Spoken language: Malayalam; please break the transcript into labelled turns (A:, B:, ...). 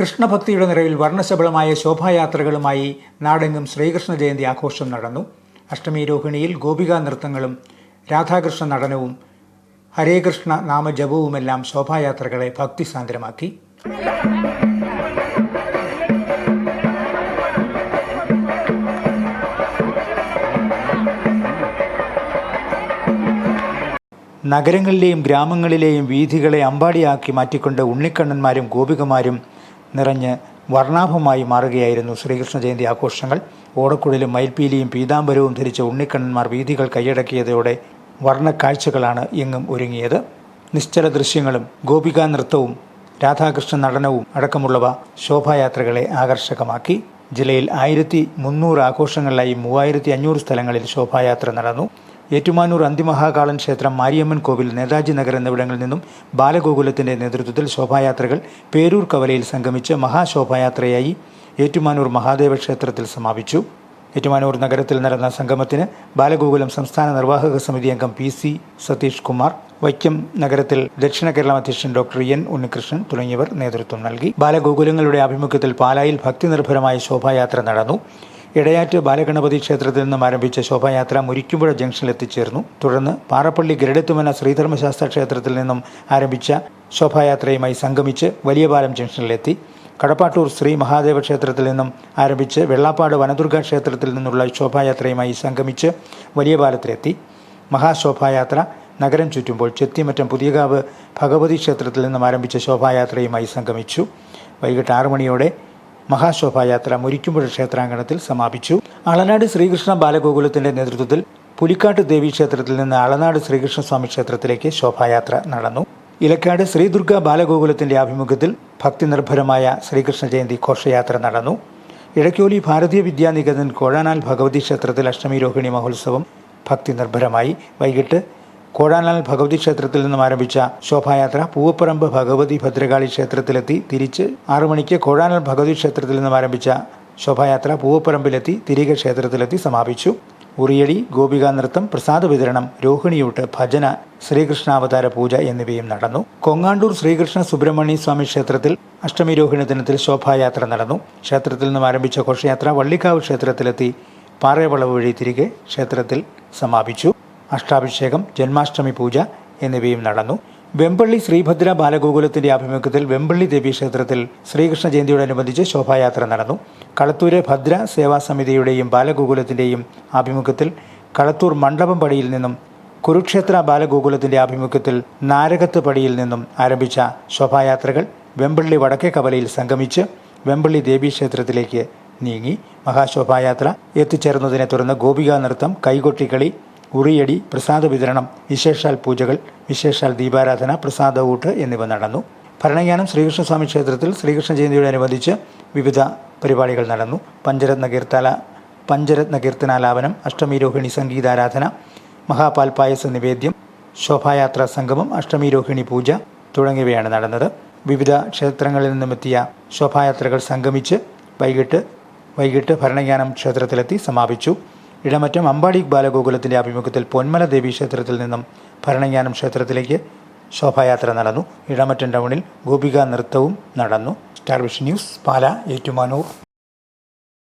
A: കൃഷ്ണഭക്തിയുടെ നിറവിൽ വർണശബളമായ ശോഭായാത്രകളുമായി നാടെങ്ങും ശ്രീകൃഷ്ണ ജയന്തി ആഘോഷം നടന്നു. അഷ്ടമി രോഹിണിയിൽ ഗോപികാ നൃത്തങ്ങളും രാധാകൃഷ്ണ നടനവും ഹരേകൃഷ്ണ നാമജപവുമെല്ലാം ശോഭായാത്രകളെ ഭക്തിസാന്ദ്രമാക്കി നഗരങ്ങളിലെയും ഗ്രാമങ്ങളിലെയും വീഥികളെ അമ്പാടിയാക്കി മാറ്റിക്കൊണ്ട് ഉണ്ണിക്കണ്ണന്മാരും ഗോപികമാരും നിറഞ്ഞ് വർണാഭമായി മാറുകയായിരുന്നു ശ്രീകൃഷ്ണ ജയന്തി ആഘോഷങ്ങൾ. ഓടക്കുഴലും മയിൽപ്പീലിയും പീതാംബരവും ധരിച്ച ഉണ്ണിക്കണ്ണന്മാർ വീഥികൾ കൈയടക്കിയതോടെ വർണക്കാഴ്ചകളാണ് എങ്ങും ഒരുങ്ങിയത്. നിശ്ചല ദൃശ്യങ്ങളും ഗോപികാ നൃത്തവും രാധാകൃഷ്ണ നടനവും അടക്കമുള്ളവ ശോഭായാത്രകളെ ആകർഷകമാക്കി. ജില്ലയിൽ ആയിരത്തി മുന്നൂറ് ആഘോഷങ്ങളിലായി മൂവായിരത്തി അഞ്ഞൂറ് സ്ഥലങ്ങളിൽ ശോഭായാത്ര നടന്നു. ഏറ്റുമാനൂർ അന്തിമഹാകാളൻ ക്ഷേത്രം മാരിയമ്മൻ കോവിൽ നേതാജി നഗർ എന്നിവിടങ്ങളിൽ നിന്നും ബാലഗോകുലത്തിന്റെ നേതൃത്വത്തിൽ ശോഭായാത്രകൾ പേരൂർ കവലയിൽ സംഗമിച്ച് മഹാശോഭായാത്രയായി ഏറ്റുമാനൂർ മഹാദേവ ക്ഷേത്രത്തിൽ സമാപിച്ചു. ഏറ്റുമാനൂർ നഗരത്തിൽ നടന്ന സംഗമത്തിന് ബാലഗോകുലം സംസ്ഥാന നിർവാഹക സമിതി അംഗം പി സി സതീഷ് കുമാർ വൈക്കം നഗരത്തിൽ ദക്ഷിണ കേരളം അധ്യക്ഷൻ ഡോക്ടർ എൻ ഉണ്ണികൃഷ്ണൻ തുടങ്ങിയവർ നേതൃത്വം നൽകി. ബാലഗോകുലങ്ങളുടെ ആഭിമുഖ്യത്തിൽ പാലായിൽ ഭക്തിനിർഭരമായ ശോഭായാത്ര നടന്നു. ഇടയാറ്റ് ബാലഗണപതി ക്ഷേത്രത്തിൽ നിന്നും ആരംഭിച്ച ശോഭായാത്ര മുരിക്കുമ്പുഴ ജംഗ്ഷനിൽ എത്തിച്ചേർന്നു. തുടർന്ന് പാറപ്പള്ളി ഗരുഡത്തുമന ശ്രീധർമ്മശാസ്ത്ര ക്ഷേത്രത്തിൽ നിന്നും ആരംഭിച്ച ശോഭായാത്രയുമായി സംഗമിച്ച് വലിയപാലം ജംഗ്ഷനിലെത്തി കടപ്പാട്ടൂർ ശ്രീ മഹാദേവ ക്ഷേത്രത്തിൽ നിന്നും ആരംഭിച്ച് വെള്ളാപ്പാട് വനദുർഗ ക്ഷേത്രത്തിൽ നിന്നുള്ള ശോഭായാത്രയുമായി സംഗമിച്ച് വലിയ പാലത്തിലെത്തി മഹാശോഭായാത്ര നഗരം ചുറ്റുമ്പോൾ ചെത്തിമറ്റം പുതിയകാവ് ഭഗവതി ക്ഷേത്രത്തിൽ നിന്നും ആരംഭിച്ച ശോഭായാത്രയുമായി സംഗമിച്ചു. വൈകിട്ട് ആറു മണിയോടെ മഹാശോഭായാത്ര മുരിക്കുമ്പുഴ ക്ഷേത്രാങ്കണത്തിൽ സമാപിച്ചു. അളനാട് ശ്രീകൃഷ്ണ ബാലഗോകുലത്തിന്റെ നേതൃത്വത്തിൽ പുലിക്കാട്ട് ദേവി ക്ഷേത്രത്തിൽ നിന്ന് അളനാട് ശ്രീകൃഷ്ണസ്വാമി ക്ഷേത്രത്തിലേക്ക് ശോഭായാത്ര നടന്നു. ഇലക്കാട് ശ്രീദുർഗ ബാലഗോകുലത്തിന്റെ ആഭിമുഖ്യത്തിൽ ഭക്തി നിർഭരമായ ശ്രീകൃഷ്ണ ജയന്തി ഘോഷയാത്ര നടന്നു. ഇടയ്ക്കോലി ഭാരതീയ വിദ്യാനികേതൻ കോഴാനാൽ ഭഗവതി ക്ഷേത്രത്തിൽ അഷ്ടമി രോഹിണി മഹോത്സവം ഭക്തി നിർഭരമായി വൈകിട്ട് കോഴാനാൽ ഭഗവതി ക്ഷേത്രത്തിൽ നിന്നും ആരംഭിച്ച ശോഭായാത്ര പൂവപ്പറമ്പ് ഭഗവതി ഭദ്രകാളി ക്ഷേത്രത്തിലെത്തി തിരിച്ച് ആറു മണിക്ക് കോഴാനാൽ ഭഗവതി ക്ഷേത്രത്തിൽ നിന്നും ആരംഭിച്ച ശോഭായാത്ര പൂവപ്പറമ്പിലെത്തി തിരികെ ക്ഷേത്രത്തിലെത്തി സമാപിച്ചു. ഉറിയടി ഗോപികാ നൃത്തം പ്രസാദ വിതരണം രോഹിണിയൂട്ട് ഭജന ശ്രീകൃഷ്ണാവതാര പൂജ എന്നിവയും നടന്നു. കൊങ്ങാണ്ടൂർ ശ്രീകൃഷ്ണ സുബ്രഹ്മണ്യ സ്വാമി ക്ഷേത്രത്തിൽ അഷ്ടമി രോഹിണി ദിനത്തിൽ ശോഭായാത്ര നടന്നു. ക്ഷേത്രത്തിൽ നിന്നും ആരംഭിച്ച ഘോഷയാത്ര വള്ളിക്കാവ് ക്ഷേത്രത്തിലെത്തി പാറയവളവ് വഴി തിരികെ ക്ഷേത്രത്തിൽ സമാപിച്ചു. അഷ്ടാഭിഷേകം ജന്മാഷ്ടമി പൂജ എന്നിവയും നടന്നു. വെമ്പള്ളി ശ്രീഭദ്ര ബാലഗോകുലത്തിന്റെ ആഭിമുഖ്യത്തിൽ വെമ്പള്ളി ദേവീ ക്ഷേത്രത്തിൽ ശ്രീകൃഷ്ണ ജയന്തിയോടനുബന്ധിച്ച് ശോഭായാത്ര നടന്നു. കളത്തൂര് ഭദ്ര സേവാ സമിതിയുടെയും ബാലഗോകുലത്തിന്റെയും ആഭിമുഖ്യത്തിൽ കളത്തൂർ മണ്ഡപം പടിയിൽ നിന്നും കുരുക്ഷേത്ര ബാലഗോകുലത്തിന്റെ ആഭിമുഖ്യത്തിൽ നാരകത്ത് പടിയിൽ നിന്നും ആരംഭിച്ച ശോഭായാത്രകൾ വെമ്പള്ളി വടക്കേ കവലയിൽ സംഗമിച്ച് വെമ്പള്ളി ദേവീക്ഷേത്രത്തിലേക്ക് നീങ്ങി. മഹാശോഭായാത്ര എത്തിച്ചേർന്നതിനെ തുടർന്ന് ഗോപികാ നൃത്തം കൈകൊട്ടിക്കളി ഉറിയടി പ്രസാദ വിതരണം വിശേഷാൽ പൂജകൾ വിശേഷാൽ ദീപാരാധന പ്രസാദ ഊട്ട് എന്നിവ നടന്നു. ഭരണജ്ഞാനം ശ്രീകൃഷ്ണസ്വാമി ക്ഷേത്രത്തിൽ ശ്രീകൃഷ്ണ ജയന്തിയോടനുബന്ധിച്ച് വിവിധ പരിപാടികൾ നടന്നു. പഞ്ചരത്ന കീർത്തന പഞ്ചരത്ന കീർത്തനാലാപനം അഷ്ടമീരോഹിണി സംഗീതാരാധന മഹാപാൽപായസ നിവേദ്യം ശോഭായാത്രാ സംഗമം അഷ്ടമീരോഹിണി പൂജ തുടങ്ങിയവയാണ് നടന്നത്. വിവിധ ക്ഷേത്രങ്ങളിൽ നിന്നുമെത്തിയ ശോഭായാത്രകൾ സംഗമിച്ച് വൈകിട്ട് വൈകിട്ട് ഭരണജ്ഞാനം ക്ഷേത്രത്തിലെത്തി സമാപിച്ചു. ഇടമറ്റം അമ്പാടി ബാലഗോകുലത്തിന്റെ ആഭിമുഖ്യത്തിൽ പൊന്മല ദേവി ക്ഷേത്രത്തിൽ നിന്നും ഭരണജ്ഞാനം ക്ഷേത്രത്തിലേക്ക് ശോഭായാത്ര നടന്നു. ഇടമറ്റം ടൗണിൽ ഗോപിക നൃത്തവും നടന്നു. Star vision news Pala Ettumanoor.